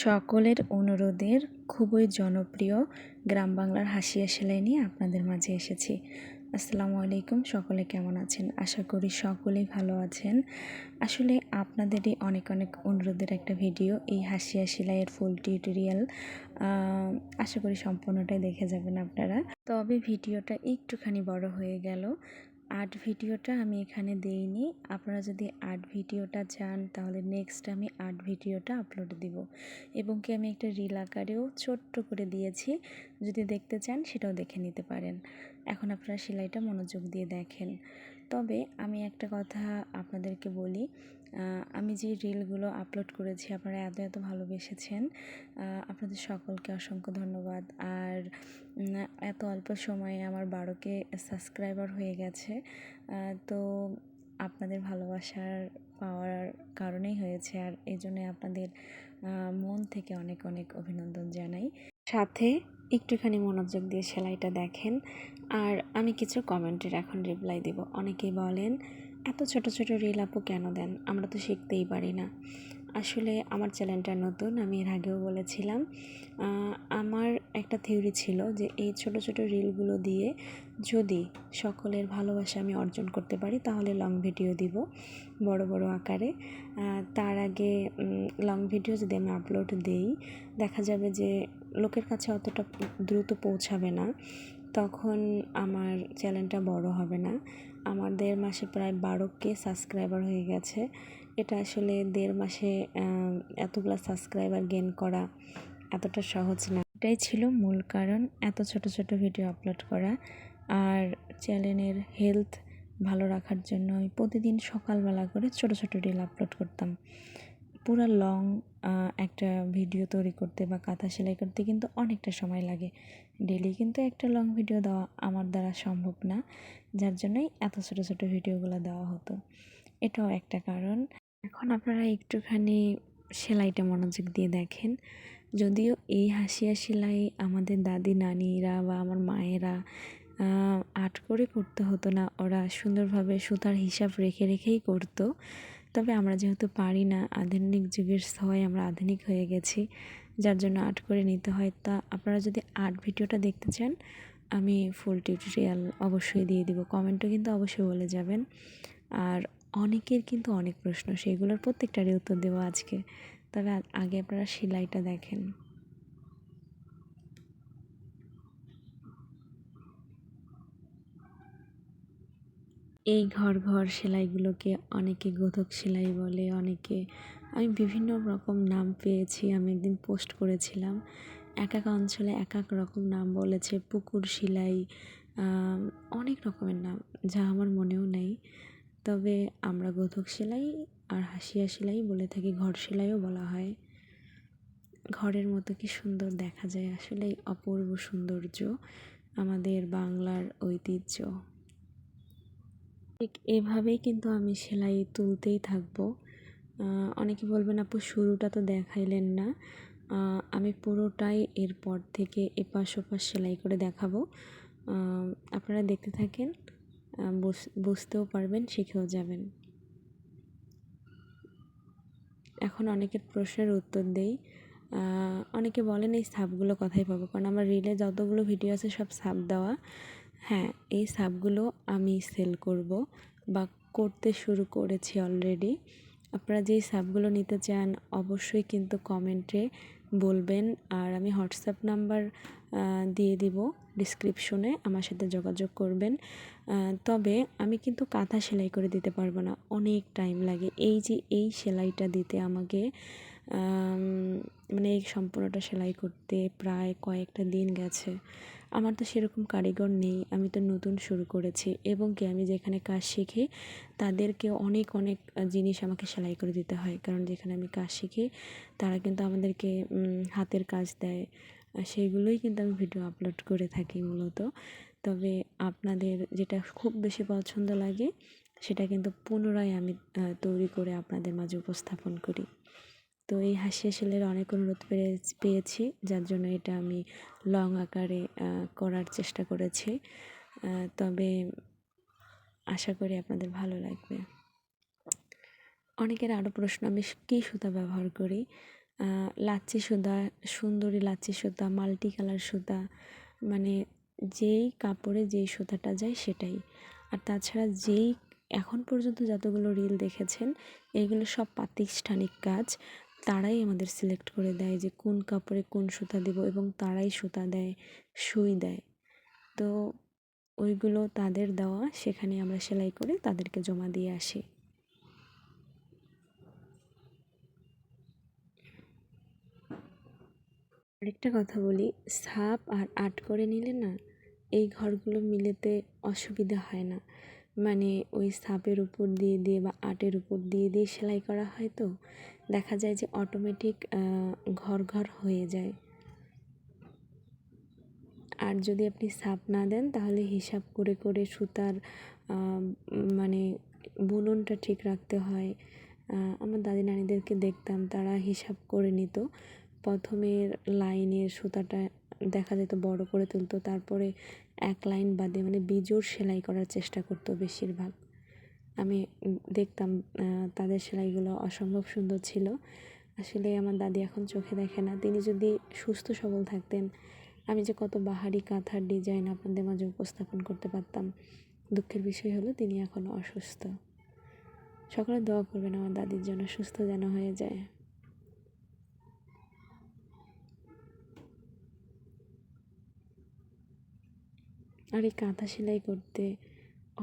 সকলের অনুরোধের খুবই জনপ্রিয় গ্রাম বাংলার হাসিয়া সেলাই নিয়ে আপনাদের মাঝে এসেছি। আসসালামু আলাইকুম, সকলে কেমন আছেন? আশা করি সকলেই ভালো আছেন। আসলে আপনাদেরই অনেক অনেক অনুরোধের একটা ভিডিও, এই হাসিয়া সেলাইয়ের ফুল টিউটোরিয়াল আশা করি সম্পূর্ণটাই দেখে যাবেন আপনারা। তবে ভিডিওটা একটুখানি বড় হয়ে গেল। আর্ট ভিডিওটা আমি এখানে দেইনি। আপনারা যদি আর্ট ভিডিওটা চান, তাহলে নেক্সট আমি আর্ট ভিডিওটা আপলোড দিব। এবং কি আমি একটা রিল আকারেও ছোট্ট করে দিয়েছি। যদি দেখতে চান, সেটাও দেখে নিতে পারেন। এখন আপনারা সেলাইটা মনোযোগ দিয়ে দেখেন। তবে আমি একটা কথা আপনাদেরকে বলি আমি যে রিলগুলো আপলোড করেছি, আপনারা এত এত ভালোবেসেছেন আপনাদের সকলকে অসংখ্য ধন্যবাদ। আর এত অল্প সময়ে আমার বারোকে সাবস্ক্রাইবার হয়ে গেছে তো আপনাদের ভালোবাসার পাওয়ার কারণেই হয়েছে। আর এই জন্য আপনাদের মন থেকে অনেক অনেক অভিনন্দন জানাই। সাথে একটুখানি মনোযোগ দিয়ে সেলাইটা দেখেন। আর আমি কিছু কমেন্টের এখন রিপ্লাই দেব। অনেকেই বলেন, এত ছোট ছোট রিল আপু কেন দেন? আমরা তো শিখতেই পারি না। আসলে আমার চ্যানেলটা নতুন, আমি এর আগেও বলেছিলাম। আমার একটা থিওরি ছিল যে এই ছোট ছোট রিলগুলো দিয়ে যদি সকলের ভালোবাসা আমি অর্জন করতে পারি, তাহলে লং ভিডিও দিব বড় বড় আকারে। তার আগে লং ভিডিও যদি আমি আপলোড দেই, দেখা যাবে যে লোকের কাছে অতটা দ্রুত পৌঁছাবে না। তখন আমার চ্যানেলটা বড় হবে না। আমার দেড় মাসে প্রায় বারো কে সাবস্ক্রাইবার হয়ে গেছে। এটা আসলে দেড় মাসে এতগুলো সাবস্ক্রাইবার গেন করা এতটা সহজ না। এটাই ছিল মূল কারণ এত ছোট ছোট ভিডিও আপলোড করা। আর চ্যানেলের হেলথ ভালো রাখার জন্য আমি প্রতিদিন সকালবেলা করে ছোট ছোট রিল আপলোড করতাম। পুরো লং একটা ভিডিও তৈরি করতে বা কাঁথা সেলাই করতে কিন্তু অনেকটা সময় লাগে। ডেলি কিন্তু একটা লং ভিডিও দেওয়া আমার দ্বারা সম্ভব না, যার জন্যই এত ছোটো ছোটো ভিডিওগুলো দেওয়া হতো। এটাও একটা কারণ। এখন আপনারা একটুখানি সেলাইটা মনোযোগ দিয়ে দেখেন। যদিও এই হাসিয়া সেলাই আমাদের দাদি, নানিরা বা আমার মায়েরা আর্ট করে করতে হতো না, ওরা সুন্দরভাবে সুতার হিসাব রেখে, রেখেই করতো। তবে আমরা যেহেতু পারি না, আধুনিক যুগের সবাই আমরা আধুনিক হয়ে গেছি, যার জন্য আর্ট করে নিতে হয়। তা আপনারা যদি আর্ট ভিডিওটা দেখতে চান, আমি ফুল টিউটোরিয়াল অবশ্যই দিয়ে দিব। কমেন্টও কিন্তু অবশ্যই বলে যাবেন। আর অনেকের কিন্তু অনেক প্রশ্ন সেইগুলোর প্রত্যেকটারই উত্তর দেবো আজকে। তবে আগে আপনারা সেলাইটা দেখেন। এই ঘর ঘর সেলাইগুলোকে অনেকে গোধক সেলাই বলে, অনেকে আমি বিভিন্ন রকম নাম পেয়েছি, আমি একদিন পোস্ট করেছিলাম। এক এক অঞ্চলে এক এক রকম নাম বলেছে, পুকুর সেলাই অনেক রকমের নাম, যা আমার মনেও নেই। তবে আমরা গোধক সেলাই আর হাসিয়া সেলাই বলে থাকি, ঘর সেলাইও বলা হয়। ঘরের মতো কি সুন্দর দেখা যায়? আসলেই অপূর্ব সৌন্দর্য, আমাদের বাংলার ঐতিহ্য। ঠিক এভাবেই কিন্তু আমি সেলাই তুলতেই থাকব। অনেকে বলবেন, আপু, শুরুটা তো দেখাইলেন না। আমি পুরোটাই এরপর থেকে এপাশ ওপাশ সেলাই করে দেখাবো। আপনারা দেখতে থাকেন বুঝতেও পারবেন, শিখেও যাবেন। এখন অনেকের প্রশ্নের উত্তর দেই। অনেকে বলেন, এই সাপগুলো কথাই পাবো? কারণ আমার রিলে যতগুলো ভিডিও আছে, সব সাপ দেওয়া। হ্যাঁ এই সাপগুলো আমি সেল করব বা করতে শুরু করেছি অলরেডি আপনারা যেই সাপগুলো নিতে চান, অবশ্যই কিন্তু কমেন্টে বলবেন আর আমি হোয়াটসঅ্যাপ নাম্বার দিয়ে দিব ডিসক্রিপশনে আমার সাথে যোগাযোগ করবেন। তবে আমি কিন্তু কাঁথা সেলাই করে দিতে পারব না, অনেক টাইম লাগে। এই যে এই সেলাইটা দিতে আমাকে মানে এই সম্পূর্ণটা সেলাই করতে প্রায় কয়েকটা দিন গেছে। আমার তো সেরকম কারিগর নেই, আমি তো নতুন শুরু করেছি এবং কি আমি যেখানে কাজ শিখি, তাদেরকে অনেক অনেক জিনিস আমাকে সেলাই করে দিতে হয়। কারণ যেখানে আমি কাজ শিখি, তারা কিন্তু আমাদেরকে হাতের কাজ দেয়। সেইগুলোই কিন্তু আমি ভিডিও আপলোড করে থাকি মূলত। তবে আপনাদের যেটা খুব বেশি পছন্দ লাগে, সেটা কিন্তু পুনরায় আমি তৈরি করে আপনাদের মাঝে উপস্থাপন করি। তো এই হাসিয়া সেলের অনেক অনুরোধ পেয়েছি, যার জন্য এটা আমি লং আকারে করার চেষ্টা করেছি। তবে আশা করি আপনাদের ভালো লাগবে। অনেকের আরও প্রশ্ন, আমি কী সুতা ব্যবহার করি? লাচ্ছি সুতা, সুন্দরী লাচ্ছি সুতা, মাল্টি কালার সুতা মানে যেই কাপড়ে যেই সুতাটা যায় সেটাই। আর তাছাড়া যেই এখন পর্যন্ত যতগুলো রিল দেখেছেন এইগুলো সব প্রাতিষ্ঠানিক কাজ। তারাই আমাদের সিলেক্ট করে দেয় যে কোন কাপড়ে কোন সুতা দেব এবং তারাই সুতা দেয়, সুই দেয়। তো ওইগুলো তাদের দেওয়া, সেখানে আমরা সেলাই করে তাদেরকে জমা দিয়ে আসি। আরেকটা কথা বলি সাপ আর আট করে নিলে না, এই ঘরগুলো মিলেতে অসুবিধা হয় না। মানে ওই সাপের উপর দিয়ে দিয়ে বা আটের উপর দিয়ে দিয়ে সেলাই করা হয় তো দেখা যায় যে অটোমেটিক ঘর ঘর হয়ে যায়। আর যদি আপনি সাপ না দেন, তাহলে হিসাব করে করে সুতার মানে বুননটা ঠিক রাখতে হয়। আমার দাদি নানিদেরকে দেখতাম, তারা হিসাব করে নিত। প্রথমের লাইনের সুতাটা দেখা যেত বড় করে তুলতো, তারপরে এক লাইন বাদে মানে বিজোড় সেলাই করার চেষ্টা করতো বেশিরভাগ। আমি দেখতাম তাদের সেলাইগুলো অসম্ভব সুন্দর ছিল। আসলে আমার দাদি এখন চোখে দেখে না। তিনি যদি সুস্থ, সবল থাকতেন, আমি যে কত বাহারি কাঁথার ডিজাইন আপনাদের মাঝে উপস্থাপন করতে পারতাম। দুঃখের বিষয় হলো, তিনি এখন অসুস্থ। সকলে দোয়া করবেন আমার দাদির জন্য সুস্থ যেন হয়ে যায়। আর এই কাঁথা সেলাই করতে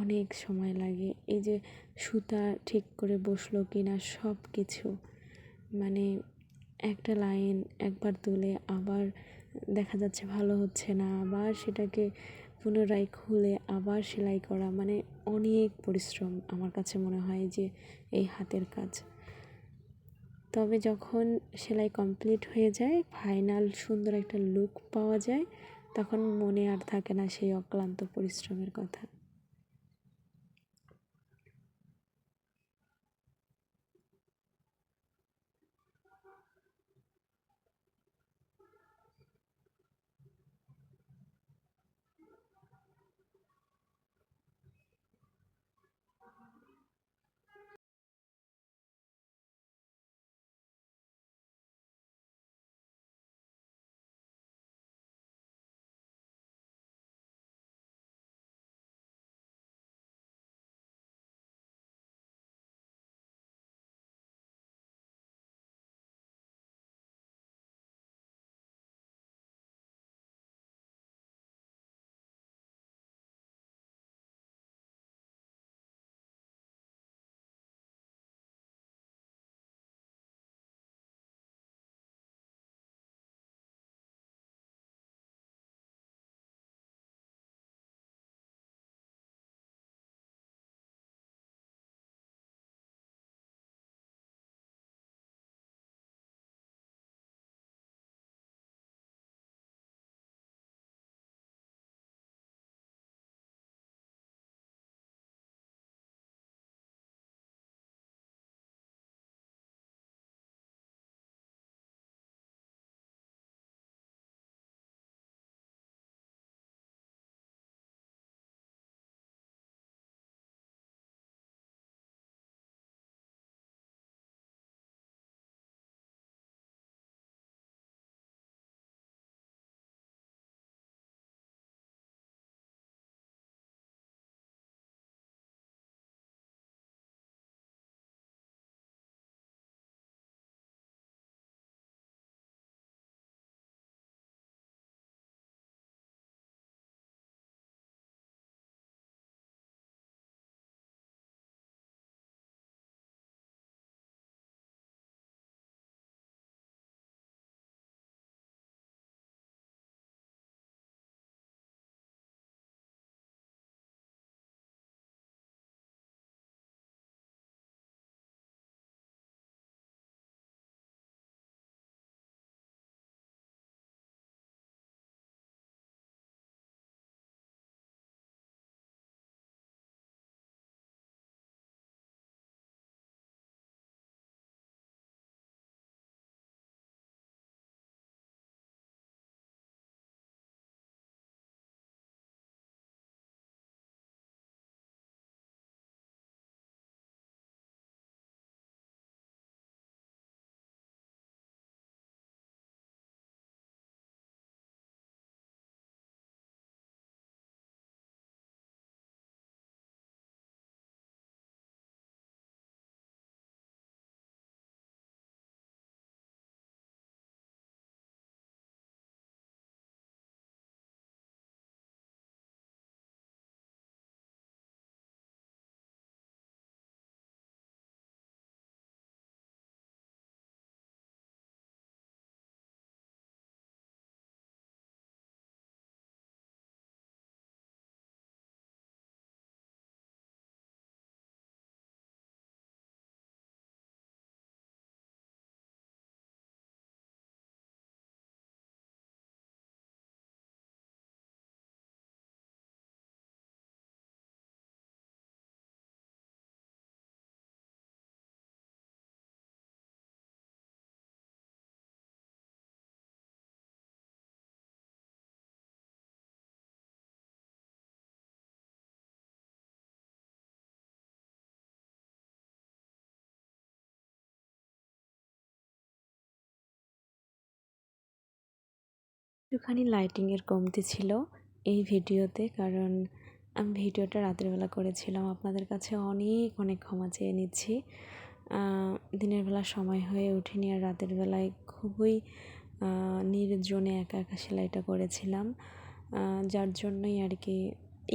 অনেক সময় লাগে। এই যে সুতা ঠিক করে বসল কি না সব কিছু মানে একটা লাইন একবার তুলে আবার দেখা যাচ্ছে ভালো হচ্ছে না, আবার সেটাকে পুনরায় খুলে আবার সেলাই করা মানে অনেক পরিশ্রম আমার কাছে মনে হয় যে এই হাতের কাজ। তবে যখন সেলাই কমপ্লিট হয়ে যায়, ফাইনাল সুন্দর একটা লুক পাওয়া যায়, তখন মনে আর থাকে না সেই অক্লান্ত পরিশ্রমের কথা। একটুখানি লাইটিংয়ের কমতি ছিল এই ভিডিওতে, কারণ আমি ভিডিওটা রাতের বেলা করেছিলাম। আপনাদের কাছে অনেক অনেক ক্ষমা চেয়ে নিচ্ছি। দিনের বেলা সময় হয়ে ওঠেনি আর রাতের বেলায় খুবই নির্জনে একা একা সেলাইটা করেছিলাম। যার জন্যই আর কি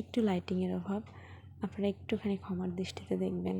একটু লাইটিংয়ের অভাব। আপনারা একটুখানি ক্ষমার দৃষ্টিতে দেখবেন।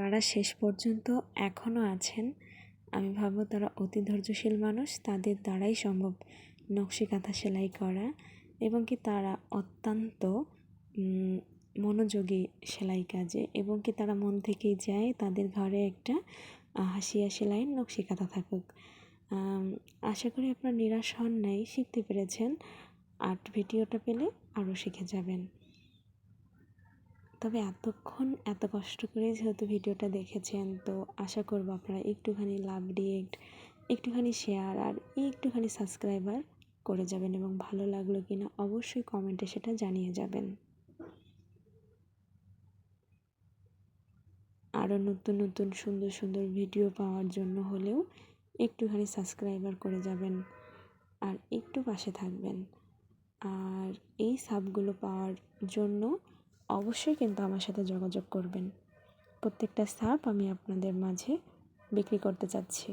যারা শেষ পর্যন্ত এখনও আছেন। আমি ভাবো তারা অতি ধৈর্যশীল মানুষ, তাদের দ্বারাই সম্ভব নকশি কাঁথা সেলাই করা এবং কি তারা অত্যন্ত মনোযোগী সেলাই কাজে এবং কি তারা মন থেকেই যায় তাদের ঘরে একটা হাসিয়া হাসি হাসি নকশি কাঁথা থাকুক আশা করি আপনার নিরাশ হন নাই, শিখতে পেরেছেন। আর্ট ভিডিওটা পেলে আরও শিখে যাবেন। তবে এতক্ষণ এত কষ্ট করে যেহেতু ভিডিওটা দেখেছেন, তো আশা করব আপনারা একটুখানি লাভ রিয়েক্ট, একটুখানি শেয়ার আর একটুখানি সাবস্ক্রাইবার করে যাবেন এবং ভালো লাগল কি না অবশ্যই কমেন্টে সেটা জানিয়ে যাবেন। আরও নতুন নতুন সুন্দর সুন্দর ভিডিও পাওয়ার জন্য হলেও একটুখানি সাবস্ক্রাইবার করে যাবেন আর একটু পাশে থাকবেন। আর এই সাবগুলো পাওয়ার জন্য অবশ্যই কিন্তু আমার সাথে যোগাযোগ করবেন। প্রত্যেকটা সাব আমি আপনাদের মাঝে বিক্রি করতে চাচ্ছি।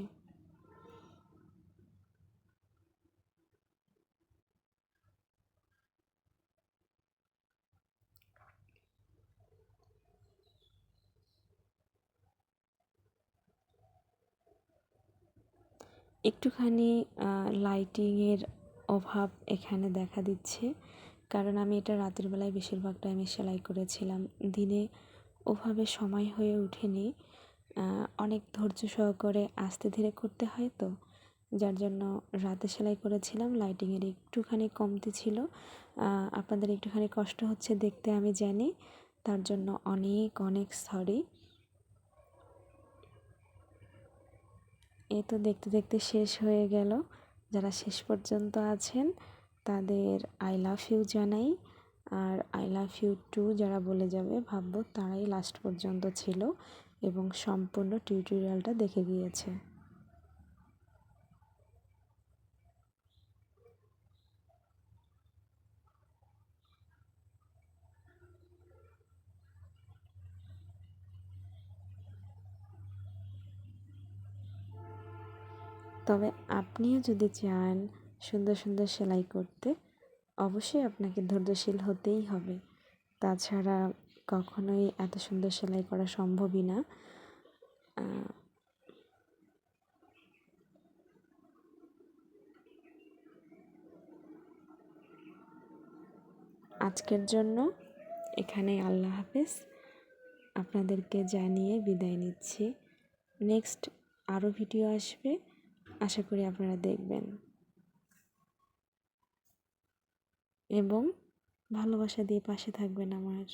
একটুখানি লাইটিংয়ের অভাব এখানে দেখা দিচ্ছে। কারণ আমি এটা রাতের বেলায় বেশিরভাগ টাইমে সেলাই করেছিলাম। দিনে ওভাবে সময় হয়ে ওঠেনি। অনেক ধৈর্য সহকারে আস্তে ধীরে করতে হয় তো। যার জন্য রাতে সেলাই করেছিলাম লাইটিংয়ের একটুখানি কমতি ছিল। আপনাদের একটুখানি কষ্ট হচ্ছে দেখতে আমি জানি, তার জন্য অনেক অনেক সরি এ তো দেখতে দেখতে শেষ হয়ে গেল। যারা শেষ পর্যন্ত আছেন তাদের আই লাভ ইউ জানাই। আর আই লাভ ইউ টু যারা বলে যাবে, ভাববো তারাই লাস্ট পর্যন্ত ছিল এবং সম্পূর্ণ টিউটোরিয়ালটা দেখে গিয়েছে। তবে আপনিও যদি চান সুন্দর সুন্দর সেলাই করতে অবশ্যই আপনাকে ধৈর্যশীল হতেই হবে। তাছাড়া কখনোই এত সুন্দর সেলাই করা সম্ভবই না। আজকের জন্য এখানে আল্লাহ হাফেজ। আপনাদেরকে জানিয়ে বিদায় নিচ্ছি। নেক্সট আরও ভিডিও আসবে। আশা করি আপনারা দেখবেন। এবং ভালোবাসা দিয়ে পাশে থাকবেন আমার।